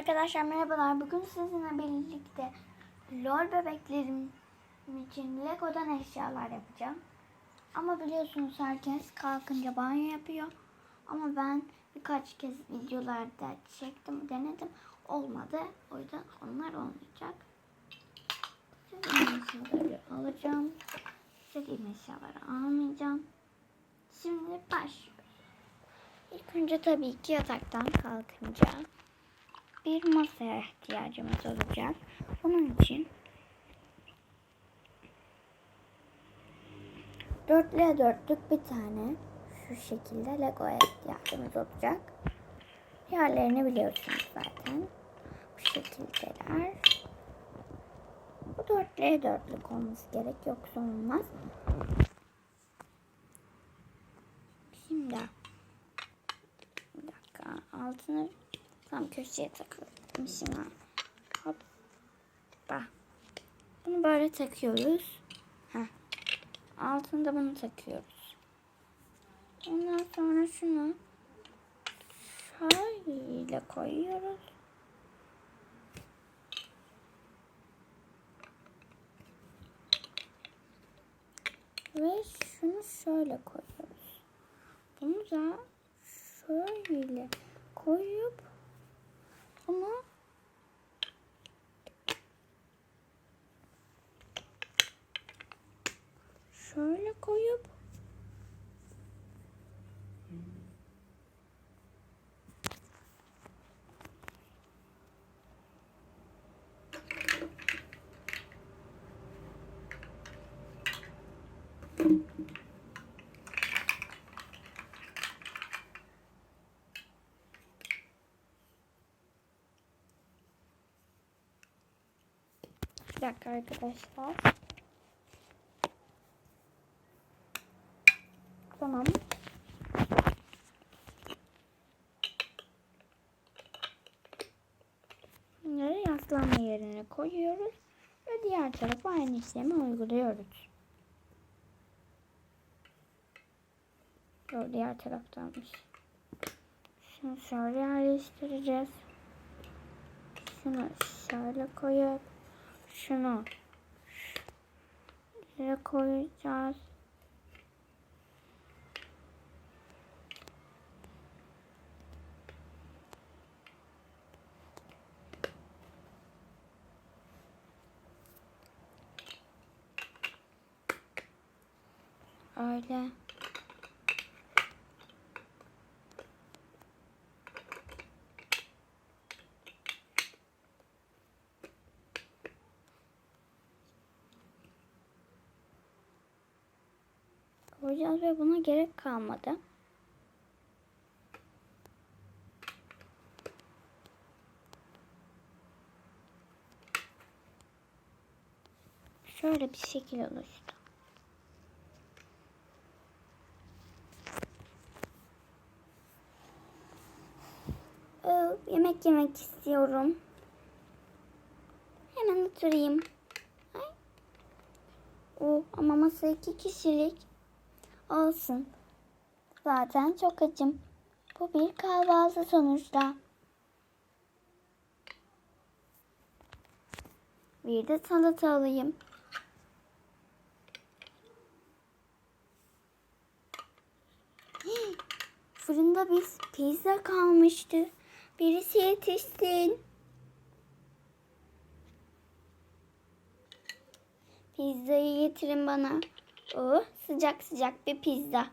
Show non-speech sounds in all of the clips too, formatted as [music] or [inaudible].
Arkadaşlar merhabalar. Bugün sizinle birlikte LOL bebeklerim için Lego'dan eşyalar yapacağım. Ama biliyorsunuz herkes kalkınca banyo yapıyor. Ama ben birkaç kez videolarda çektim, denedim. Olmadı. O yüzden onlar olmayacak. Eşyaları alacağım. İstediğim eşyaları almayacağım. Şimdi başlıyoruz. İlk önce tabii ki yataktan kalkınca bir masaya ihtiyacımız olacak. Bunun için dörtlüye dörtlük bir tane şu şekilde Lego'ya ihtiyacımız olacak. Yerlerini biliyorsunuz zaten. Bu şekildeler. Bu dörtlüye dörtlük olması gerek yoksa olmaz. Şimdi bir dakika altını tam köşeye takılmışım ha. Hoppa. Bunu böyle takıyoruz. Heh. Altında bunu takıyoruz. Ondan sonra şunu şöyle koyuyoruz. Ve şunu şöyle koyuyoruz. Bunu da şöyle koyup bunu şöyle koyup dakika arkadaşlar. Tamam. Bunları yaslanma yerine koyuyoruz ve diğer tarafa aynı işlemi uyguluyoruz. Yok diğer taraftanmış. Şunu şöyle yerleştireceğiz. Şunu şöyle koyup şunu şuraya koyacağız. Öyle. Koyacağız ve buna gerek kalmadı. Şöyle bir şekil oluştu. Ee, yemek yemek istiyorum. Hemen oturayım. Ay. O ama masa iki kişilik. Olsun. Zaten çok acım. Bu bir kahvaltı sonuçta. Bir de salata alayım. [gasps] Fırında biz pizza kalmıştı. Birisi yetişsin. Pizzayı getirin bana. Oh, sıcak sıcak bir pizza.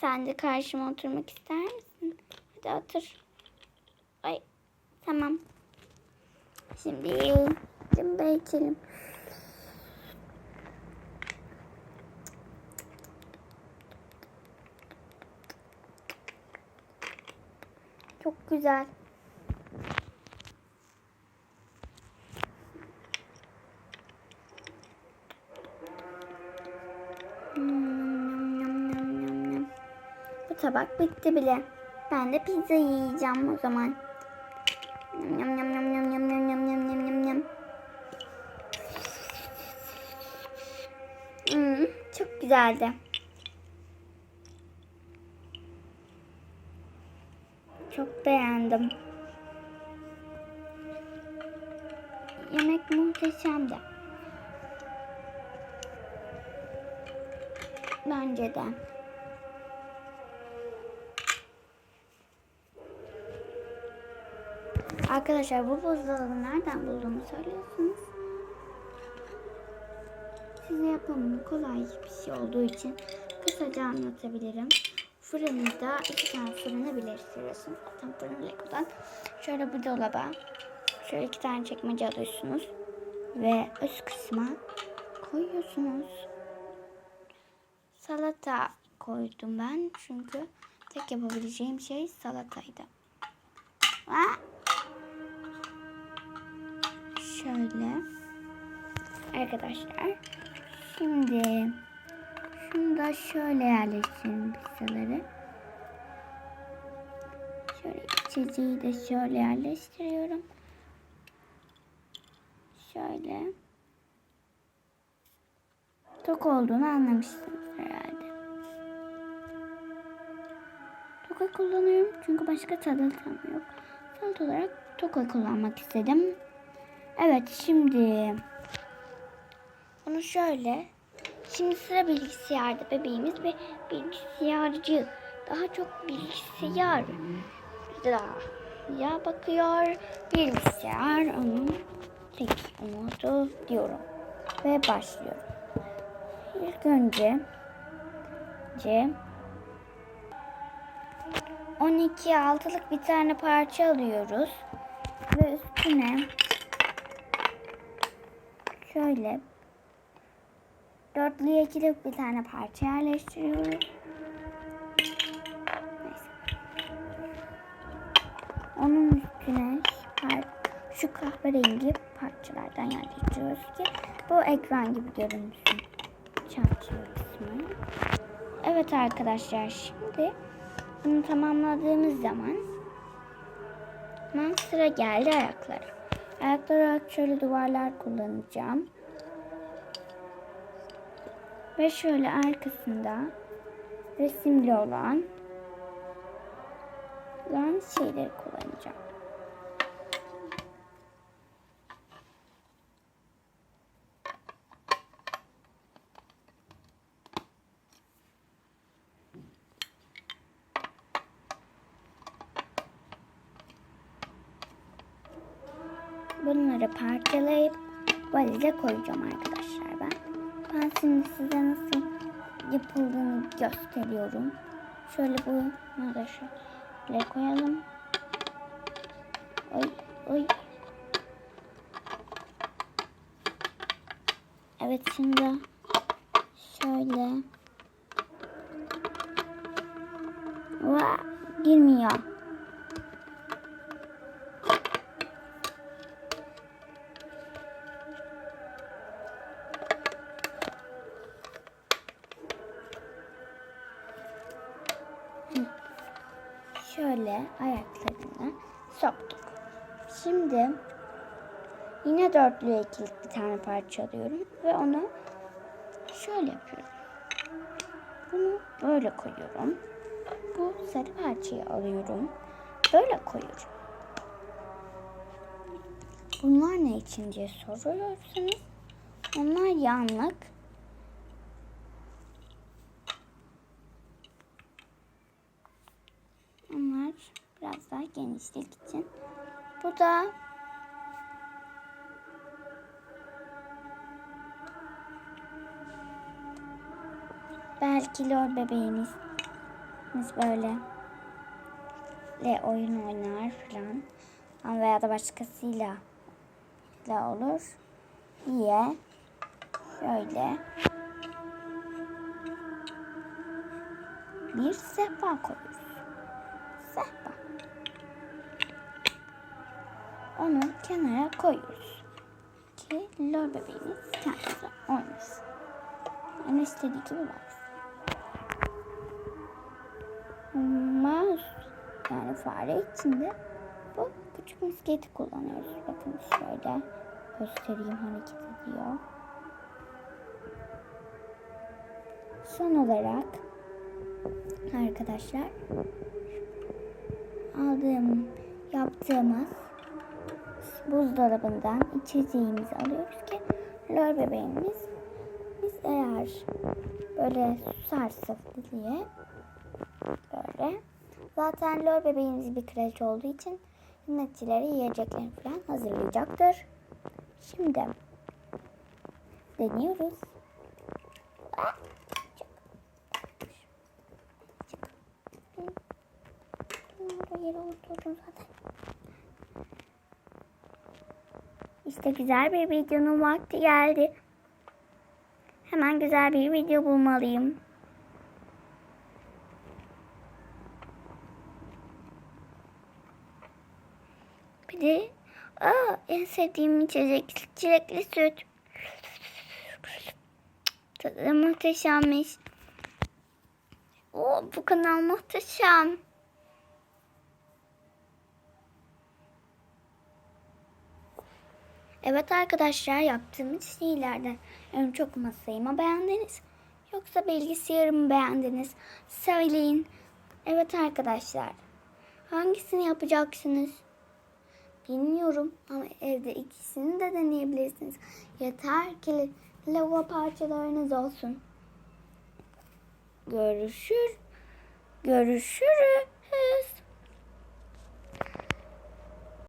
Sen de karşıma oturmak ister misin? Hadi otur. Ay, tamam. Şimdi yiyelim. İçelim. Çok güzel. Tabak bitti bile. Ben de pizza yiyeceğim o zaman. Yum yum yum yum yum yum yum yum yum yum yum. Hmm, çok güzeldi. Çok beğendim. yemek muhteşemdi. Bence de. Arkadaşlar bu buzdolabını nereden bulduğumu söylüyorsunuz. Size yapımı kolay bir şey olduğu için kısaca anlatabilirim. Fırında iki tane fırını birleştiriyorsunuz. Zaten fırın Lego'dan. Şöyle bu dolaba şöyle iki tane çekmece alıyorsunuz. Ve üst kısma koyuyorsunuz. Salata koydum ben çünkü tek yapabileceğim şey salataydı. Ha? Şöyle. Arkadaşlar. Şimdi şunu da şöyle yerleştirelim pizzaları. Şöyle içeceği de şöyle yerleştiriyorum. Şöyle. Tok olduğunu anlamışsınız herhalde. Toka kullanıyorum çünkü başka tadı tam yok. Salat olarak toka kullanmak istedim. Evet şimdi bunu şöyle. Şimdi sıra bilgisayarda bebeğimiz ve bilgisayarcı. Daha çok bilgisayar. Ya bakıyor. Bilgisayar onun tek umudu diyorum. Ve başlıyorum. İlk önce C. 12 altılık bir tane parça alıyoruz. Ve üstüne şöyle dörtlü ikilik bir tane parça yerleştiriyoruz. Neyse. Onun üstüne şu kahverengi parçalardan yerleştiriyoruz ki bu ekran gibi görünsün. Çerçeve kısmı. Evet arkadaşlar şimdi bunu tamamladığımız zaman sıra geldi ayaklara. Ayaklar olarak şöyle duvarlar kullanacağım. Ve şöyle arkasında resimli olan olan şeyleri kullanacağım. Bunları parçalayıp valize koyacağım arkadaşlar ben. Ben şimdi size nasıl yapıldığını gösteriyorum. Şöyle bunu da şöyle koyalım. Oy oy. Evet şimdi şöyle. Vaa, girmiyor. Şöyle ayaklarını soktuk. Şimdi yine dörtlü ikilik bir tane parça alıyorum ve onu şöyle yapıyorum. Bunu böyle koyuyorum. Bu sarı parçayı alıyorum. Böyle koyuyorum. Bunlar ne için diye soruyorsanız onlar yanlık. Onlar biraz daha genişlik için. Bu da belki lor bebeğimiz böyle le oyun oynar falan ama veya da başkasıyla da olur diye şöyle bir sehpa koyuyoruz. Sehpa. Onu kenara koyuyoruz. Ki lor bebeğimiz kendisi oynasın. Yani istediği gibi baksın. Mouse yani fare için de bu küçük misketi kullanıyoruz. Bakın şöyle göstereyim hareket ediyor. Son olarak arkadaşlar aldığım yaptığımız buzdolabından içeceğimizi alıyoruz ki lor bebeğimiz biz eğer böyle susarsa diye böyle zaten lor bebeğimiz bir kraliçe olduğu için hizmetçileri yiyeceklerini falan hazırlayacaktır. Şimdi deniyoruz. Ah, yere oturdum zaten. İşte güzel bir videonun vakti geldi. Hemen güzel bir video bulmalıyım. Bir de aa, en sevdiğim içecek çilekli süt. Tadı muhteşemmiş. Oo, bu kanal muhteşem. Evet arkadaşlar yaptığımız şeylerden en çok masayı mı beğendiniz? Yoksa bilgisayarımı beğendiniz? Söyleyin. Evet arkadaşlar. Hangisini yapacaksınız? Bilmiyorum ama evde ikisini de deneyebilirsiniz. Yeter ki lava parçalarınız olsun. Görüşür. Görüşürüz.